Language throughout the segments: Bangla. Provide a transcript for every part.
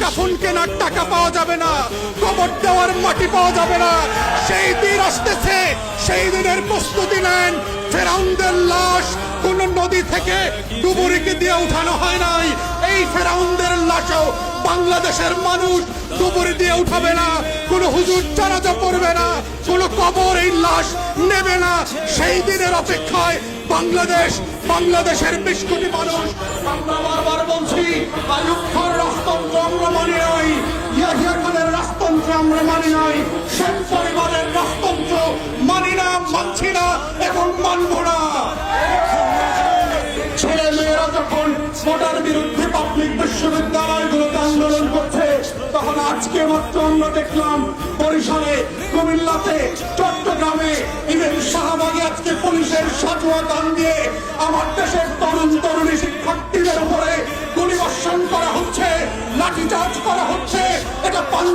কাফন কেনার টাকা পাওয়া যাবে না, কবর দেওয়ার মাটি পাওয়া যাবে না। সেই দিন আসতেছে, সেই দিনের প্রস্তুতি নেন। ফেরাউনদের লাশ কোন নদী থেকে ডুবুরিকে দিয়ে উঠানো হয় নাই। এই ফেরাউনদের লাশও বাংলাদেশের মানুষ ডুবুরি দিয়ে উঠাবে না। কোন হুজুর জানাজা পড়বে না, কোন কবর এই লাশ নেবে না। সেই দিনের অপেক্ষায় বাংলাদেশ, বাংলাদেশের বিশ কোটি মানুষ। আমরা বারবার বলছি আয়ুব খান রাজতন্ত্র আমরা মানি নাই। ইয়াহিয়া রাজতন্ত্র আমরা মানি নাই। শেখ পরিবারের রাজতন্ত্র মানি না, মানছি না এবং মানব না। ছেলে মেয়েরা যখন ভোটার বিরুদ্ধে পাবলিক বিশ্ববিদ্যালয়গুলোতে আন্দোলন করছে, তখন আজকে মাত্র আমরা দেখলাম, বরিশালে, কুমিল্লাতে, চট্টগ্রামে ইভেন শাহবাগে আজকে পুলিশের সাজুয়া দান দিয়ে আমার দেশের তরুণ, তরুণী শিক্ষার্থীদের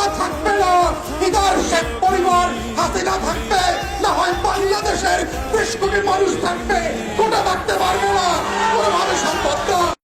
হাসিনা থাকবে না ইদার শেখ পরিবার হাসিনা থাকবে। না হয় বাংলাদেশের বিশ কোটি মানুষ থাকবে কোটা থাকতে পারবে না কোনোভাবে সম্ভব না